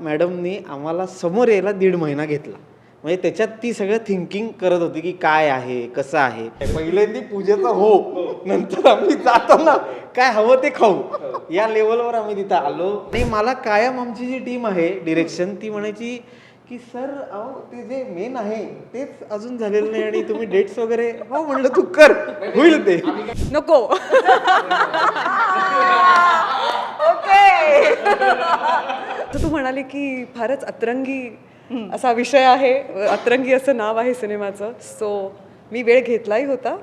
मॅडमनी आम्हाला समोर यायला दीड महिना घेतला. म्हणजे त्याच्यात ती सगळं थिंकिंग करत होती की काय आहे कसं आहे. पहिल्यांदी पूजेचा हो नंतर आम्ही जाताना काय हवं ते खाऊ. या लेवलवर आम्ही तिथं आलो. आणि मला कायम आमची जी टीम आहे डिरेक्शन ती म्हणायची की सर अहो ते जे मेन आहे तेच अजून झालेलं नाही आणि तुम्ही डेट्स वगैरे हो म्हणलं तू कर होईल ते. नको. ओके तर तू म्हणाली की फारच अतरंगी असा विषय आहे अतरंगी असं नाव आहे सिनेमाचं. सो मी वेळ घेतलाही होता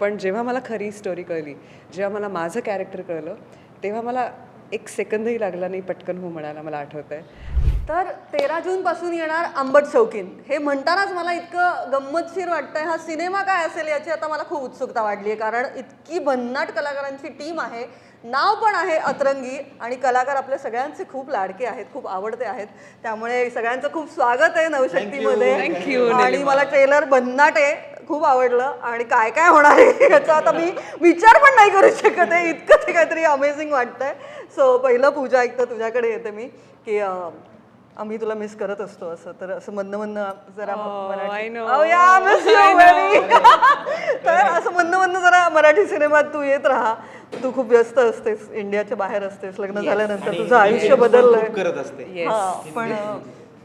पण जेव्हा मला खरी स्टोरी कळली जेव्हा मला माझं कॅरेक्टर कळलं तेव्हा मला एक सेकंदही लागला नाही पटकन हो म्हणायला मला आठवत आहे तर तेरा जून पासून येणार आंबट शौकीन हे म्हणतानाच मला इतकं गंमतशीर वाटतंय हा सिनेमा काय असेल याची आता मला खूप उत्सुकता वाढली आहे कारण इतकी भन्नाट कलाकारांची टीम आहे नाव पण आहे अतरंगी आणि कलाकार आपल्या सगळ्यांचे खूप लाडके आहेत खूप आवडते आहेत. त्यामुळे सगळ्यांचं खूप स्वागत आहे नवशक्तीमध्ये. आणि मला ट्रेलर भन्नाट आहे खूप आवडलं आणि काय काय होणार आहे याचा आता मी विचार पण नाही करू शकत आहे. इतकं ते काहीतरी अमेझिंग वाटतंय. सो पहिलं पूजा ऐकतं तुझ्याकडे येते मी की आम्ही तुला मिस करत असतो असं. तर असं म्हणणं म्हणणं जरा I know. Oh, yeah, miss you very. तर असं म्हणणं म्हणणं जरा मराठी सिनेमात तू येत राहा. तू खूप व्यस्त असतेस इंडियाच्या बाहेर असतेस लग्न झाल्यानंतर तुझं आयुष्य बदललंय. करत असते. हा, पण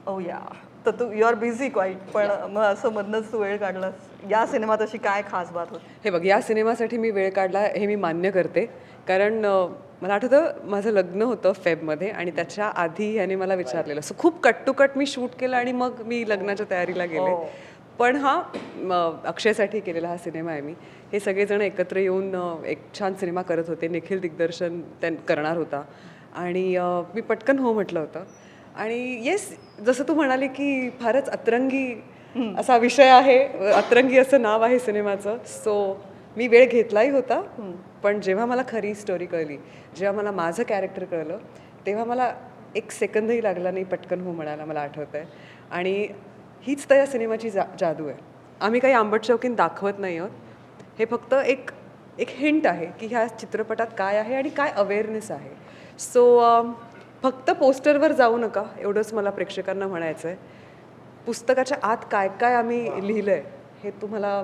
ओ या तर तू यू आर बिझी क्वाईट पण मग असं मधनच तू वेळ काढलास. या सिनेमात अशी काय खास बात होती? हे बघ या सिनेमासाठी मी वेळ काढला हे मी मान्य करते. कारण अं, मला आठवतं माझं लग्न होतं फेबमध्ये आणि त्याच्या आधी याने मला विचारलेलं. सो खूप कट मी शूट केलं आणि मग मी लग्नाच्या तयारीला गेले. पण हा अक्षयसाठी केलेला हा सिनेमा आहे मी. हे सगळेजण एकत्र येऊन एक छान सिनेमा करत होते. निखिल दिग्दर्शन त्यां करणार होता. आणि मी पटकन हो म्हटलं होतं. आणि येस जसं तू म्हणाली की फारच अतरंगी असा विषय आहे अतरंगी असं नाव आहे सिनेमाचं. सो मी वेळ घेतलाही होता पण जेव्हा मला खरी स्टोरी कळली जेव्हा मला माझं कॅरेक्टर कळलं तेव्हा मला एक सेकंदही लागला नाही पटकन हो म्हणायला मला आठवत आहे आणि हीच तर या सिनेमाची जा जादू आहे. आम्ही काही आंबट शौकीन दाखवत नाही आहोत. हे फक्त एक एक हिंट आहे की ह्या चित्रपटात काय आहे आणि काय अवेअरनेस आहे. सो फक्त पोस्टरवर जाऊ नका एवढंच मला प्रेक्षकांना म्हणायचं आहे पुस्तकाच्या आत काय काय आम्ही लिहिलंय हे तुम्हाला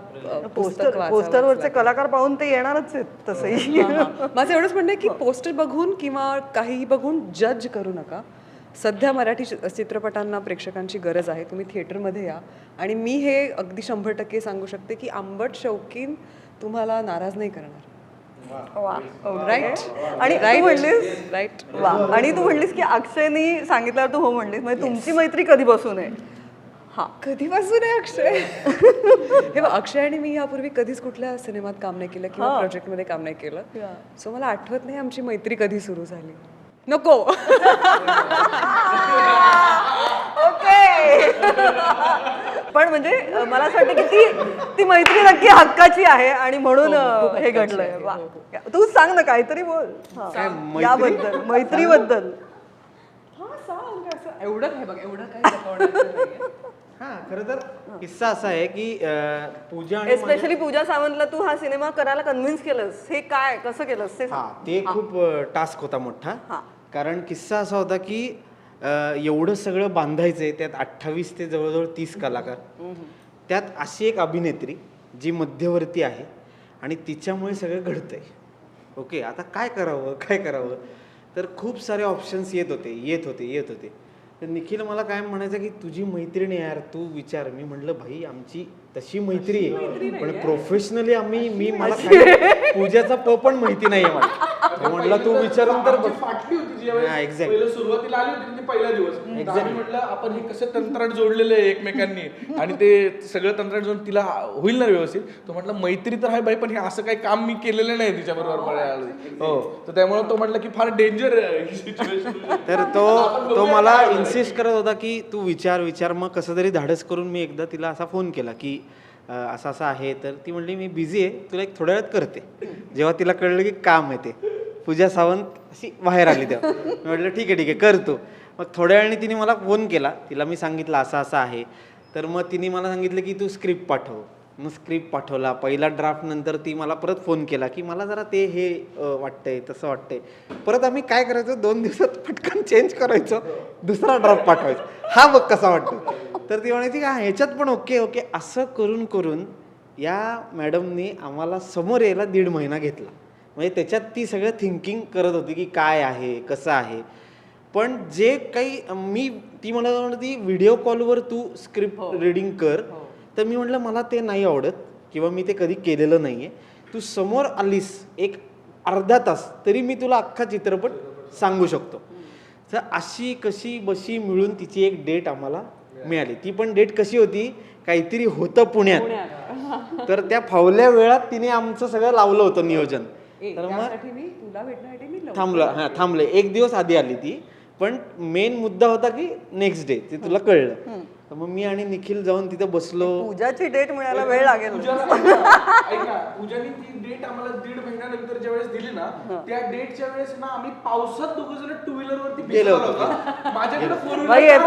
पोस्टर पोस्टरवरचे. कलाकार पाहून ते येणारच आहेत तसंही. हां, हां. माझं एवढंच म्हणणं आहे की पोस्टर बघून किंवा काहीही बघून जज करू नका. सध्या मराठी चित्रपटांना प्रेक्षकांची गरज आहे. तुम्ही थिएटरमध्ये या. आणि मी हे अगदी शंभर टक्के सांगू शकते की आंबट शौकीन तुम्हाला नाराज नाही करणार. राईट आणि तू म्हणलीस राईट वा. आणि तू म्हणलीस की अक्षयनी सांगितल्यावर तू हो म्हणलीस. म्हणजे तुमची मैत्री कधीपासून आहे हा. कधीपासून आहे अक्षय? हे बघ अक्षय आणि मी यापूर्वी कधीच कुठल्या सिनेमात काम नाही केलं किंवा प्रोजेक्टमध्ये काम नाही केलं. सो मला आठवत नाही आमची मैत्री कधी सुरू झाली. नको. ओके. पण म्हणजे मला असं वाटतं की ती ती मैत्री नक्की हक्काची आहे आणि म्हणून अ, हे घडलंय. वा. तू सांग ना काहीतरी बोल. हा. काय मैत्री? याबद्दल मैत्रीबद्दल. एवढं काय बघ एवढं काय हा खरं तर किस्सा असा आहे की अं, पूजा आणि माझ्या- एस्पेशली पूजा सावंतला तू हा सिनेमा करायला कन्व्हिन्स केलंस. हे काय कसं केलंस? ते सांग. हा ते खूप टास्क होता मोठा. हा. कारण किस्सा असा होता की अं, एवढं सगळं बांधायचंय त्यात अठ्ठावीस ते जवळजवळ तीस कलाकार. त्यात अशी एक अभिनेत्री जी मध्यवर्ती आहे आणि तिच्यामुळे सगळं घडतंय. ओके आता काय करावं काय करावं? तर खूप सारे ऑप्शन्स येत होते येत होते येत होते. तर निखिल मला काय म्हणायचं की तुझी मैत्रीण यार तू विचार. मी म्हटलं भाई आमची तशी मैत्री आहे. पण प्रोफेशनली आम्ही मी मला पूजाचा प पण माहिती नाहीये मला. म्हटलं तू विचारून तर बघ. जी ज्यावेळेस exact. पहिलं सुरुवातीला आली होती ती पहिला दिवस. तर आम्ही म्हटलं आपण हे कसं तंत्रात जोडलेलं आहे एकमेकांनी? आणि ते सगळं तंत्रात जोडून तिला होईल ना व्यवस्थित? तो म्हटलं मैत्री तर आहे बाई पण हे असं काही काम मी केलेलं नाही तिच्या बरोबर हो. तर त्यामुळे तो म्हटलं की फार डेंजर तर तो तो मला इन्सिस्ट करत होता की तू विचार विचार मग कसं तरी धाडस करून मी एकदा तिला असा फोन केला की असं असं आहे. तर ती म्हणली मी बिझी आहे तुला एक थोड्या वेळात करते. जेव्हा तिला कळलं की काम आहे ते. पूजा सावंत अशी बाहेर आली तेव्हा. मी म्हटलं ठीक आहे ठीक आहे करतो. मग थोड्या वेळाने तिने मला फोन केला. तिला मी सांगितलं असं असं आहे. तर मग तिने मला सांगितलं की तू स्क्रिप्ट पाठव. मग स्क्रिप्ट पाठवला. पहिला ड्राफ्ट नंतर ती मला परत फोन केला की मला जरा ते हे वाटतंय तसं वाटतंय. परत आम्ही काय करायचो? दोन दिवसात पटकन चेंज करायचो. दुसरा ड्राफ्ट पाठवायचो. हा बघ कसा वाटतो. तर ती म्हणायची हा ह्याच्यात पण ओके ओके असं करून करून या मॅडमनी आम्हाला समोर यायला दीड महिना घेतला. म्हणजे त्याच्यात ती सगळं थिंकिंग करत होती की काय आहे कसं आहे. पण जे काही मी ती म्हणत होती व्हिडिओ कॉलवर तू स्क्रिप्ट रिडिंग कर. तर मी म्हटलं मला ते नाही आवडत किंवा मी ते कधी केलेलं नाही आहे तू समोर आलीस एक अर्धा तास तरी मी तुला अख्खा चित्रपट सांगू शकतो. तर अशी कशी बशी मिळून तिची एक डेट आम्हाला मिळाली. ती पण डेट कशी होती काहीतरी होतं पुण्यात. तर त्या फावल्या वेळात तिने आमचं सगळं लावलं होतं नियोजन. तर मग मी तुला भेटण्यासाठी मी लवकर- थांबलं. हां थांबले. एक दिवस आधी आली ती पण मेन मुद्दा होता की नेक्स्ट डे ते तुला कळलं. तर मग मी आणि निखिल जाऊन तिथे बसलो. पूजाची डेट मिळायला वेळ लागेल. पूजाने ती डेट आम्हाला दीड महिन्यानंतर ज्या वेळेस दिली ना त्या डेटच्या वेळेस ना आम्ही पावसात दोघ जण टू व्हीलर वरती गेलो होतो. माझ्याकडे फोर व्हीलर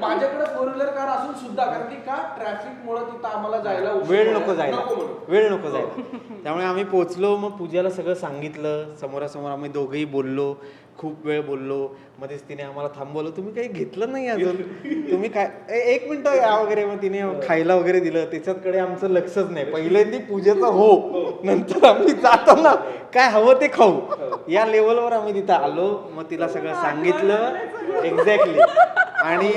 माझ्याकडे फोर व्हीलर कार असून सुद्धा कारण की का ट्रॅफिक मुळे तिथं आम्हाला जायला वेळ. नको जायला. वेळ नको जायला. त्यामुळे आम्ही पोचलो मग पूजाला सगळं सांगितलं. समोरासमोर आम्ही दोघंही बोललो. खूप वेळ बोललो. मध्येच तिने आम्हाला थांबवलं. तुम्ही काही घेतलं नाही अजून. तुम्ही काय एक मिनटं या वगैरे. मग तिने खायला वगैरे दिलं. त्याच्याकडे आमचं लक्षच नाही. पहिल्यांदी पूजेचं हो नंतर आम्ही जातो ना काय हवं ते खाऊ. या लेवलवर आम्ही तिथं आलो. मग तिला सगळं सांगितलं. एक्झॅक्टली आणि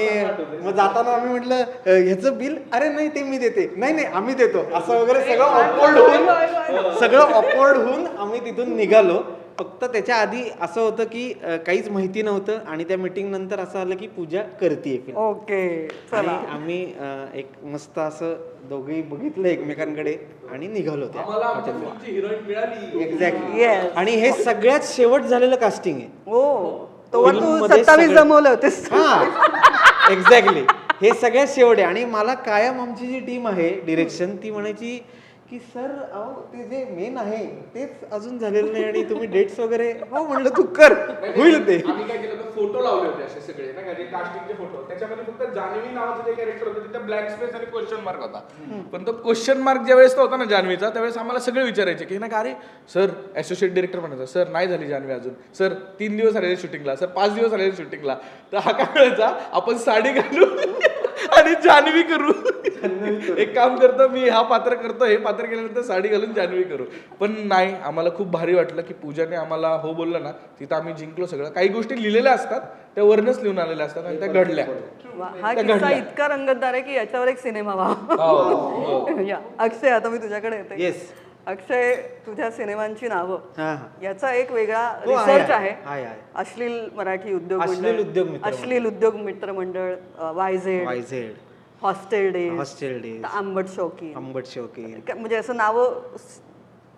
मग जाताना आम्ही म्हटलं ह्याचं बिल? अरे नाही ते मी देते. नाही नाही आम्ही देतो. असं वगैरे सगळं ऑपवर्ड होऊन सगळं ऑपवर्ड होऊन आम्ही तिथून निघालो. फक्त त्याच्या आधी असं होतं की अ, काहीच माहिती नव्हतं आणि त्या मीटिंग नंतर असं आलं की पूजा करते ओके आणि चला. आम्ही अ, एक मस्त असं दोघेही बघितलं एकमेकांकडे आणि निघालो त्या मिळाली. Exactly Yes. आणि हे सगळ्यात शेवट झालेलं कास्टिंग आहे. हो तोवर तू फिल्ममध्ये सत्तावीस सगळं- जमवले होतेस. हा एक्झॅक्टली हे सगळ्यात शेवट आहे. आणि मला कायम आमची जी टीम आहे डिरेक्शन ती म्हणायची की सर अहो ते जे मेन आहे तेच अजून झालेलं नाही आणि तुम्ही डेट्स वगैरे हो म्हणलं तू कर. होईल ते. आम्ही काय केलं होतं फोटो लावले होते असे सगळे ना काही कास्टिंगचे फोटो त्याच्यामध्ये फक्त जान्हवी नावाचं जे कॅरेक्टर होतं तिथे ब्लॅक स्पेस आणि क्वेश्चन मार्क होता. पण तो क्वेश्चन मार्क ज्या वेळेस तो होता ना जान्हवीचा त्यावेळेस आम्हाला सगळे विचारायचे की ना का अरे सर असोसिएट डिरेक्टर म्हणायचा सर नाही झाली जान्हवी अजून. सर तीन दिवस आलेले शूटिंगला सर पाच दिवस आलेले शूटिंगला तर हा काय वेळेचा आपण साडी घालू आणि जान्हवी करू. एक काम करतो मी हा पात्र करतो हे पात्र केल्यानंतर साडी घालून जान्हवी करू. पण नाही आम्हाला खूप भारी वाटलं की पूजाने आम्हाला हो बोललं ना तिथं आम्ही जिंकलो सगळं. काही गोष्टी लिहिलेल्या असतात त्या वरनच लिहून आलेल्या असतात आणि त्या घडल्या. हा किस्सा इतका रंगतदार आहे की याच्यावर एक सिनेमा व्हावा. हो, या अक्षय आता मी तुझ्याकडे येते. येस अक्षय तुझ्या सिनेमांची नावं. हा हा. याचा एक वेगळा हो, रिसर्च आहे. आहे. अश्लील मराठी उद्योग अश्लील उद्योग मित्र अश्लील उद्योग मित्र मंडळ YZ YZ hostel day hostel day आंबट शौकी अंबट शौकी म्हणजे असं नाव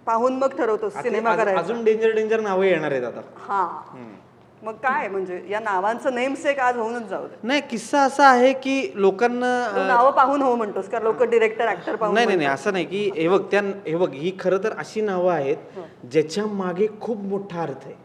पाहून मग ठरवतो सिनेमा करायचा. अजून डेंजर डेंजर नावं येणार आहेत आता. हा. मग काय म्हणजे या नावांचं नेमसेक आज होऊनच जाऊ दे. नाही किस्सा असा आहे की लोकांना तू नावं पाहून हो म्हणतोस का? लोक डिरेक्टर ऍक्टर पाहून नाही नाही नाही असं नाही की हे बघ त्या हे बघ ही खरं तर अशी नावं आहेत ज्याच्या मागे खूप मोठा अर्थ आहे.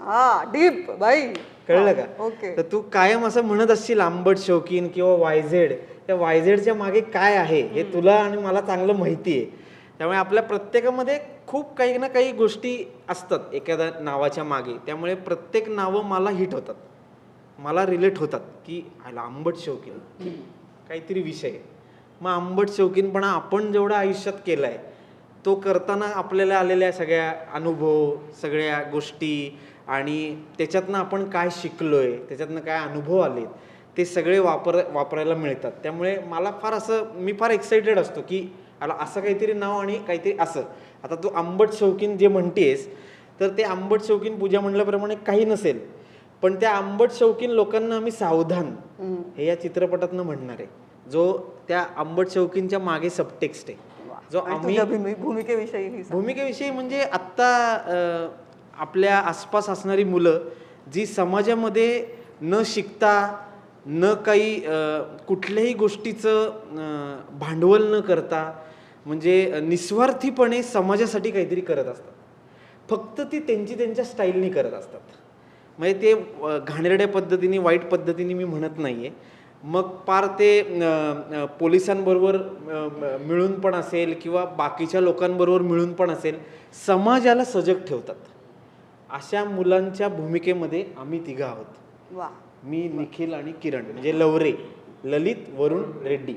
हा डीप बाई कळलं का? ओके. तर तू कायम असं म्हणत असशील आंबट शौकीन किंवा वायझेड त्या वायझेडच्या मागे काय आहे? हे. तुला आणि मला चांगलं माहिती आहे. त्यामुळे आपल्या प्रत्येकामध्ये खूप काही ना काही गोष्टी असतात एखाद्या नावाच्या मागे. त्यामुळे प्रत्येक नावं मला हिट होतात. मला रिलेट होतात की आयला आंबट शौकीन. काहीतरी विषय. मग आंबट शौकीनपणा आपण जेवढा आयुष्यात केलाय तो करताना आपल्याला आलेल्या सगळ्या अनुभव सगळ्या गोष्टी आणि त्याच्यातनं आपण काय शिकलो आहे त्याच्यातनं काय अनुभव आलेत ते सगळे वापर वापरायला मिळतात. त्यामुळे मला फार असं मी फार एक्साइटेड असतो की आला असं काहीतरी नाव आणि काहीतरी असं. आता तू आंबट शौकीन जे म्हणतेस तर ते आंबट शौकीन पूजा म्हणल्याप्रमाणे काही नसेल. पण त्या आंबट शौकीन लोकांना आम्ही सावधान हे या चित्रपटातनं म्हणणार आहे. जो त्या आंबट शौकीनच्या मागे सबटेक्स्ट आहे. जो आम्ही भूमिकेविषयी. भूमिकेविषयी म्हणजे आत्ता आपल्या आसपास असणारी मुलं जी समाजामध्ये न शिकता न काही कुठल्याही गोष्टीचं भांडवल न करता म्हणजे निस्वार्थीपणे समाजासाठी काहीतरी करत असतात. फक्त ती त्यांची त्यांच्या स्टाईलनी करत असतात. म्हणजे ते घाणेरड्या पद्धतीने वाईट पद्धतीने मी म्हणत नाही आहे मग पार ते पोलिसांबरोबर मिळून पण असेल किंवा बाकीच्या लोकांबरोबर मिळून पण असेल समाजाला सजग ठेवतात. अशा मुलांच्या भूमिकेमध्ये आम्ही तिघं आहोत. मी निखिल आणि किरण म्हणजे लवरे ललित वरुण रेड्डी.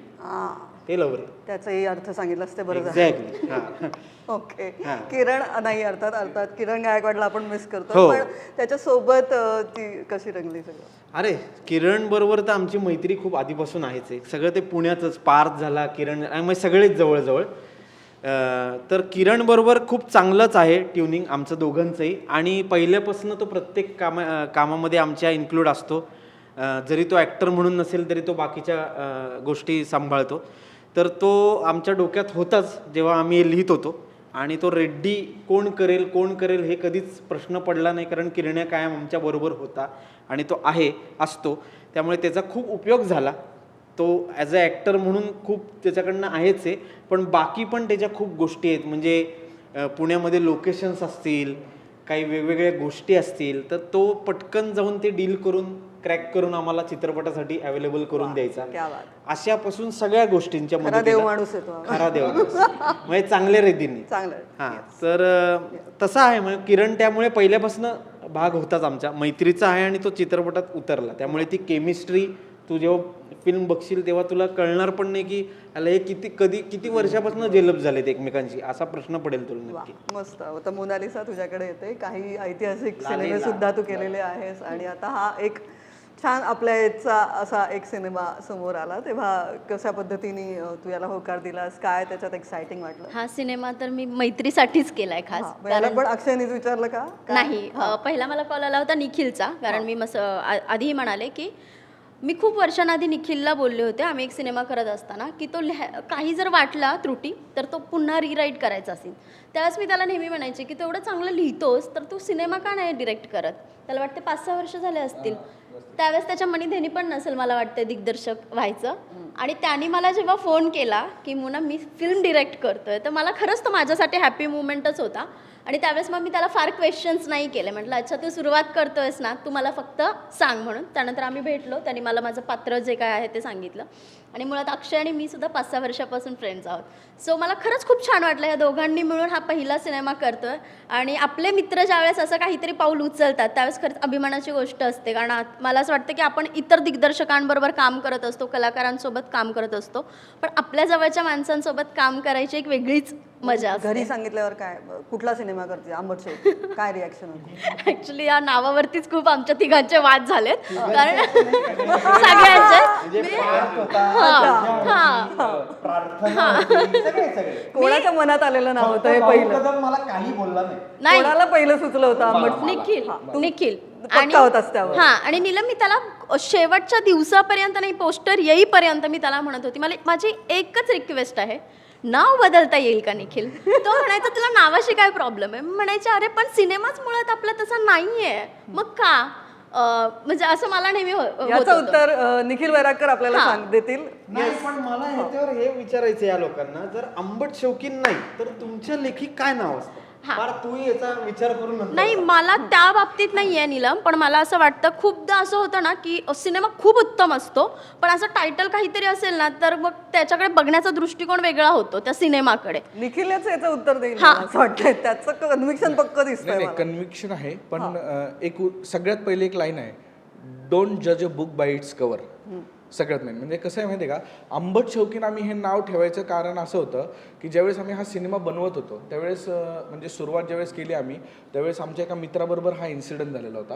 ते लवरे त्याचाही अर्थ सांगितलं असते बरं झालं. एक्झॅक्टली हा. ओके. किरण नाही अर्थात अर्थात किरण गायकवाडला आपण मिस करतो हो. पण त्याच्या सोबत ती कशी रंगली सगळं? अरे किरण बरोबर तर आमची मैत्री खूप आधीपासून आहेच आहे. सगळं ते पुण्यातच पार्थ झाला किरण मग सगळेच जवळजवळ. तर किरण बरोबर खूप चांगलंच आहे ट्युनिंग आमचं दोघांचंही. आणि पहिल्यापासून तो प्रत्येक कामा कामामध्ये आमच्या इन्क्लूड असतो. जरी तो ॲक्टर म्हणून नसेल तरी तो बाकीच्या गोष्टी सांभाळतो. तर तो आमच्या डोक्यात होताच जेव्हा आम्ही लिहित होतो. आणि तो रेड्डी कोण करेल कोण करेल हे कधीच प्रश्न पडला नाही कारण किरण्या कायम आमच्याबरोबर होता आणि तो आहे असतो. त्यामुळे त्याचा खूप उपयोग झाला. तो ॲज अ ॲक्टर म्हणून खूप त्याच्याकडनं आहेच आहे. पण बाकी पण त्याच्या खूप गोष्टी आहेत. म्हणजे पुण्यामध्ये लोकेशन्स असतील काही वेगवेगळ्या गोष्टी असतील तर तो पटकन जाऊन ते डील करून क्रॅक करून आम्हाला चित्रपटासाठी अवेलेबल करून द्यायचा. क्या बात. अशापासून सगळ्या गोष्टींच्या देव माणूस तो. खरा देव. म्हणजे चांगल्या रीतीने. हा तर तसं आहे म्हणजे किरण त्यामुळे पहिल्यापासून भाग होताच आमच्या. मैत्रीचा आहे आणि तो चित्रपटात उतरला. त्यामुळे ती केमिस्ट्री तू जेव्हा फिल्म बघशील तेव्हा तुला कळणार पण नाही की अला हे किती कधी किती वर्षापासून जेलप झालेत एकमेकांशी असा प्रश्न पडेल तुला नक्की. मस्त. आता मोनालिसा तुझ्याकडे येते काही ऐतिहासिक सिनेमे सुद्धा तू केलेले आहेस. आणि आता हा एक छान आपल्या याचा असा एक सिनेमा समोर आला. तेव्हा कशा पद्धतीने तू याला होकार दिलास? काय त्याच्यात एक्साइटिंग वाटलं? हा सिनेमा तर मी मैत्रीसाठीच केलाय खास. पण अक्षयनीच विचारलं का? नाही पहिला मला कॉल आला होता निखिलचा. कारण मी मस आधीही म्हणाले की मी खूप वर्षांआधी निखिलला बोलले होते आम्ही एक सिनेमा करत असताना की तो लिहा काही जर वाटला त्रुटी तर तो पुन्हा रिराईट करायचा असेल. त्यावेळेस मी त्याला नेहमी म्हणायचे की तो एवढं चांगलं लिहितोस तर तू सिनेमा का नाही डिरेक्ट करत? त्याला वाटते पाच सहा वर्ष झाले असतील. त्यावेळेस त्याच्या मनी पण नसेल मला वाटतं दिग्दर्शक व्हायचं. आणि त्याने मला जेव्हा फोन केला की मुना मी फिल्म डिरेक्ट करतोय तर मला खरंच तो माझ्यासाठी हॅपी मुमेंटच होता. आणि त्यावेळेस मग मी त्याला फार क्वेश्चन्स नाही केले. म्हटलं अच्छा तू सुरुवात करतोयस ना तू मला फक्त सांग म्हणून. त्यानंतर आम्ही भेटलो. त्यांनी मला माझं पात्र जे काय आहे ते सांगितलं. आणि मुळात अक्षय आणि मी सुद्धा पाच सहा वर्षापासून फ्रेंड्स आहोत. सो मला खरंच खूप छान वाटलं या दोघांनी मिळून हा पहिला सिनेमा करतोय. आणि आपले मित्र ज्यावेळेस असं काहीतरी पाऊल उचलतात त्यावेळेस खरंच अभिमानाची गोष्ट असते. कारण मला असं वाटतं की आपण इतर दिग्दर्शकांबरोबर काम करत असतो कलाकारांसोबत काम करत असतो. पण आपल्या जवळच्या माणसांसोबत काम करायची एक वेगळीच मजा असते. घरी सांगितल्यावर काय? कुठला सिनेमा करते आंबट काय रिॲक्शन होती? ऍक्च्युली या नावावरतीच खूप आमच्या तिघांचे वाद झालेत. कारण सगळ्यांचे हा. कोणाच्या मनात आलेलं नाव होतं हे पहिलं. मला काही बोलला नाही. नाही. कोणाला पहिलं सुचलं होतं? आंबट निखिल निखिल. पक्का होतास त्यावर. हा आणि नीलम मी त्याला शेवटच्या दिवसापर्यंत नाही पोस्टर येईपर्यंत मी त्याला म्हणत होती. मला माझी एकच रिक्वेस्ट आहे. नाव बदलता येईल का निखिल? तो म्हणायचा तुला नावाशी काय प्रॉब्लेम आहे? मी म्हणायचे अरे पण सिनेमाच मुळात आपला तसा नाहीये. मग का? म्हणजे असं मला नेहमी हो- होत याचं. उत्तर अ, निखिल वैरागकर आपल्याला हा. सांग देतील नाही पण मला ह्याच्यावर हे विचारायचं या लोकांना जर आंबट शौकीन नाही तर तुमच्या लेखी काय नाव असतं हा. फार तू याचा विचार करून नंतर नाही मला त्या बाबतीत नाही आहे नीलम पण मला असं वाटतं खूपदा असं होतं ना की सिनेमा खूप उत्तम असतो पण असं टायटल काहीतरी असेल ना तर मग त्याच्याकडे बघण्याचा दृष्टिकोन वेगळा होतो त्या सिनेमाकडे. निखिल याचं उत्तर देईल हा. मला असं वाटतंय. त्याचं कन्व्हिक्शन पक्क नाही दिसतंय नाही मला. कन्व्हिक्शन आहे पण अं, एक उ- सगळ्यात पहिली एक लाईन आहे. डोंट जज a book by its cover सगळ्यात मेन म्हणजे कसं आहे माहिती आहे का? आंबट शौकीन आम्ही हे नाव ठेवायचं कारण असं होतं की ज्यावेळेस आम्ही हा सिनेमा बनवत होतो त्यावेळेस म्हणजे सुरुवात ज्यावेळेस केली आम्ही त्यावेळेस आमच्या एका मित्राबरोबर हा इन्सिडंट झालेला होता.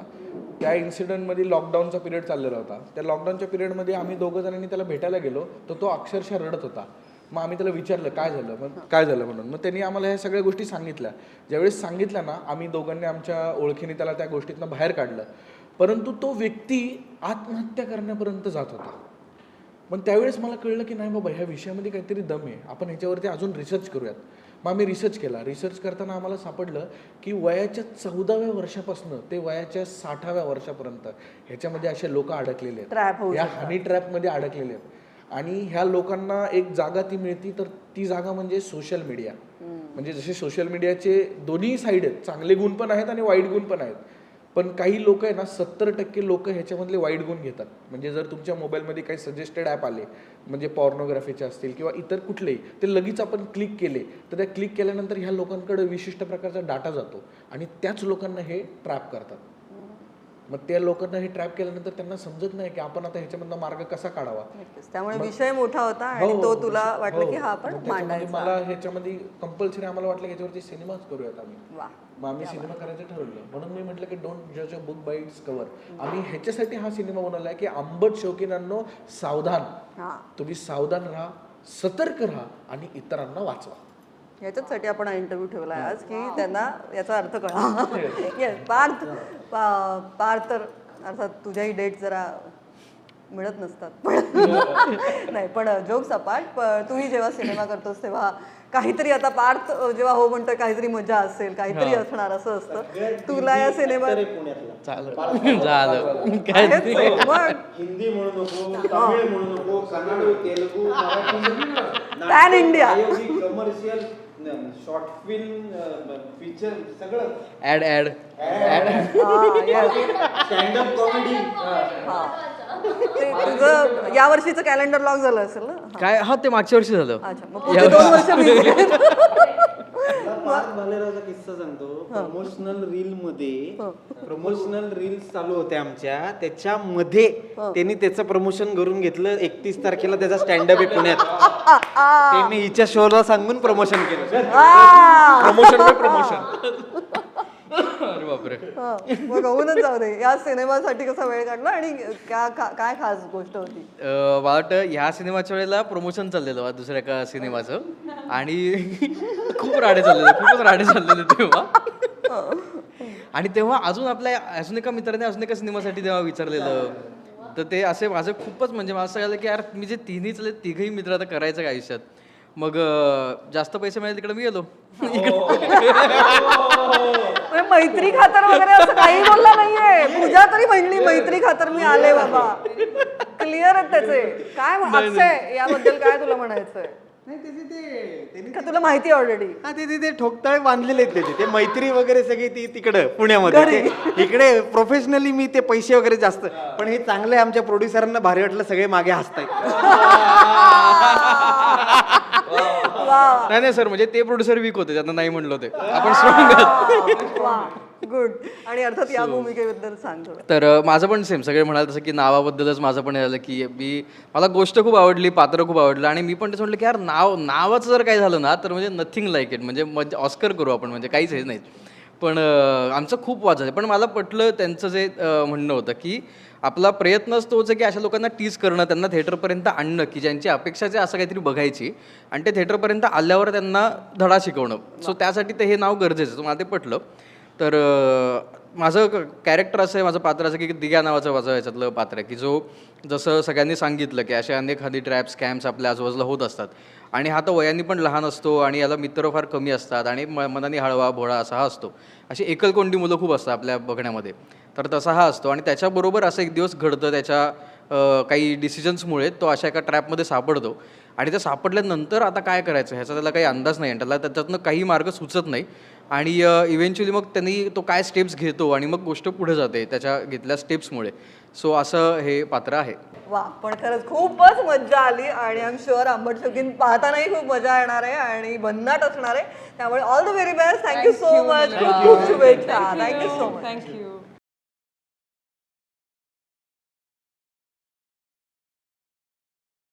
त्या इन्सिडंटमध्ये लॉकडाऊनचा पिरियड चाललेला होता. त्या लॉकडाऊनच्या पिरियडमध्ये आम्ही दोघं जणांनी त्याला भेटायला गेलो तर तो अक्षरशः रडत होता. मग आम्ही त्याला विचारलं काय झालं? मग काय झालं? म्हणून. मग त्यांनी आम्हाला ह्या सगळ्या गोष्टी सांगितल्या. ज्यावेळेस सांगितल्या ना आम्ही दोघांनी आमच्या ओळखीने त्याला त्या गोष्टीतनं बाहेर काढलं. परंतु तो व्यक्ती आत्महत्या करण्यापर्यंत जात होता. पण त्यावेळेस मला कळलं की नाही बाबा ह्या विषयामध्ये काहीतरी दम आहे. आपण ह्याच्यावरती अजून रिसर्च करूयात. मग आम्ही रिसर्च केला. रिसर्च करताना आम्हाला सापडलं की वयाच्या चौदाव्या वर्षापासून ते वयाच्या साठाव्या वर्षापर्यंत ह्याच्यामध्ये असे लोक अडकलेले आहेत. या हनी ट्रॅपमध्ये अडकलेले आहेत. आणि ह्या लोकांना एक जागा ती मिळती तर ती जागा म्हणजे सोशल मीडिया म्हणजे जसे सोशल मीडियाचे दोन्ही साईड आहेत. चांगले गुण पण आहेत आणि वाईट गुण पण आहेत. पण काही लोक आहे ना सत्तर टक्के लोक ह्याच्यामधले वाईट गुण घेतात. म्हणजे जर तुमच्या मोबाईलमध्ये काही सजेस्टेड ॲप आले म्हणजे पॉर्नोग्राफीचे असतील किंवा इतर कुठलेही ते लगेच आपण क्लिक केले तर त्या क्लिक केल्यानंतर ह्या लोकांकडे विशिष्ट प्रकारचा डाटा जातो आणि त्याच लोकांना हे ट्रॅप करतात. मग त्या लोकांना हे ट्रॅप केल्यानंतर त्यांना समजत नाही की आपण आता ह्याच्यामधनं मार्ग कसा काढावा. त्यामुळे विषय मोठा होता आणि हो, तो तुला हो. वाटलं की हा आपण मला ह्याच्यामध्ये कंपल्सरी आम्हाला वाटलं की याच्यावरती सिनेमाच करूयात आम्ही. मग आम्ही सिनेमा करायचं ठरवलं. म्हणून मी म्हटलं की डोंट जज a book by its cover आम्ही ह्याच्यासाठी हा सिनेमा बनवलाय की आंबट शौकीनांनो सावधान. हा. तुम्ही सावधान राहा सतर्क राहा आणि इतरांना वाचवा. याच्याचसाठी आपण हा इंटरव्ह्यू ठेवला आहे आज की त्यांना याचा अर्थ कळा. पार्थ पार्थ तर अर्थात तुझ्याही डेट जरा मिळत नसतात. पण नाही पण जोक्स अपार्ट प- तूही जेव्हा सिनेमा करतोस तेव्हा काहीतरी आता पार्थ जेव्हा हो म्हणतोय काहीतरी मजा असेल काहीतरी असणार असं असतं. तुला या सिनेमात हिंदी म्हणू Telugu Marathi Pan India. Commercial short film feature सगळं. ऍड ऍड स्टँडअप कॉमेडी ते तुझं या वर्षीचं कॅलेंडर लॉक झालं असेल ना? काय? हा ते मागच्या वर्षी झालं. अच्छा मग पुढचे दोन वर्ष. busy. पार्थ भालेरावचा किस्सा सांगतो. प्रमोशनल रील मध्ये प्रमोशनल रील्स चालू होत्या आमच्या. त्याच्यामध्ये त्यांनी त्याचं प्रमोशन करून घेतलं. एकतीस तारखेला त्याचा स्टँडअप आहे पुण्यात. ते मी हिच्या शोला सांगून प्रमोशन केलं! Promotion promotion. बापरे. हं, मग होऊनच जाऊ दे. या सिनेमासाठी कसा वेळ काढला आणि क्या का- काय खास गोष्ट होती? अं, मला वाटतं ह्या सिनेमाच्या वेळेला प्रमोशन चाललेलं बा दुसऱ्या एका सिनेमाचं. आणि खूप राडे चाललेले खूपच राडे चाललेले तेव्हा. आणि तेव्हा अजून आपल्या अजून एका मित्राने अजून एका सिनेमासाठी तेव्हा विचारलेलं. तर ते असे माझं खूपच म्हणजे मला असं झालं की यार मी जे तिन्ही चालले तिघही मित्र आता करायचं का आयुष्यात. मग अं, जास्त पैसे मिळाले तिकडे मी गेलो. म्हणजे मैत्री खातर वगैरे असं काही बोलला नाहीये. पूजा तरी म्हणली मैत्री खातर मी आले बाबा. क्लिअर आहेत त्याचे. काय म्हण- अक्षय याबद्दल काय तुला म्हणायचंय? नाही त्याचे ते त्यांनी का तुला माहिती ऑलरेडी हा ते ते- ते ठोकताळे बांधलेले आहेत त्याचे. ते मैत्री वगैरे सगळी ती तिकडं पुण्यामध्ये. ते- इकडे प्रोफेशनली मी ते पैसे वगैरे जास्त. पण हे चांगले आमच्या प्रोड्युसरांना भारी वाटलं सगळे मागे हसतायत. नाही नाही सर म्हणजे ते प्रोड्युसर वीक होते त्यांना नाही म्हणलं ते. आपण स्ट्रॉंग गुड आणि अर्थात या भूमिकेबद्दल सांग थोडं. तर माझं पण सेम सगळे म्हणाल तसं की नावाबद्दलच माझं पण हे झालं की मी मला गोष्ट खूप आवडली पात्र खूप आवडलं आणि मी पण तेच म्हटलं की यार नाव नावाचं जर काय झालं ना तर म्हणजे नथिंग लाईक इट म्हणजे मज ऑस्कर करू आपण म्हणजे काहीच हे नाही पण आमचं खूप वाद झालं. पण मला पटलं त्यांचं जे म्हणणं होतं की आपला प्रयत्नच तोच आहे की अशा लोकांना टीज करणं त्यांना थिएटरपर्यंत आणणं की ज्यांची अपेक्षा जे असं काहीतरी बघायची आणि ते थिएटरपर्यंत आल्यावर त्यांना धडा शिकवणं. सो त्यासाठी ते हे नाव गरजेचं आहे. मला ते पटलं. तर माझं कॅरेक्टर असं आहे माझं पात्र असं की दिग्या नावाचं माझं याच्यातलं पात्र आहे की जो जसं सगळ्यांनी सांगितलं की असे अनेक हल्ली ट्रॅप स्कॅम्स आपल्या आजूबाजूला होत असतात. आणि हा तर वयाने पण लहान असतो आणि याला मित्र फार कमी असतात आणि म मनाने हळवा भोळा असा हा असतो. अशी एकलकोंडी मुलं खूप असतात आपल्या बघण्यामध्ये. तर तसा हा असतो आणि त्याच्याबरोबर असं एक दिवस घडतं त्याच्या काही डिसिजन्समुळे तो अशा एका ट्रॅपमध्ये सापडतो. आणि ते सापडल्यानंतर आता काय करायचं? ह्याचा त्याला काही अंदाज नाही आणि त्याला त्याच्यातनं काही मार्ग सुचत नाही. आणि इव्हेंच्युअली मग त्यांनी तो काय स्टेप्स घेतो आणि मग गोष्ट पुढे जाते त्याच्या घेतल्या स्टेप्समुळे सो असं हे पात्र आहे. वा पण खरंच खूपच मज्जा आली आणि आय एम शुअर आंबट शौकीन पाहतानाही खूप मजा येणार आहे आणि भन्नाट असणार आहे. त्यामुळे all the very best thank you so much खूप खूप शुभेच्छा. Thank you so much thank you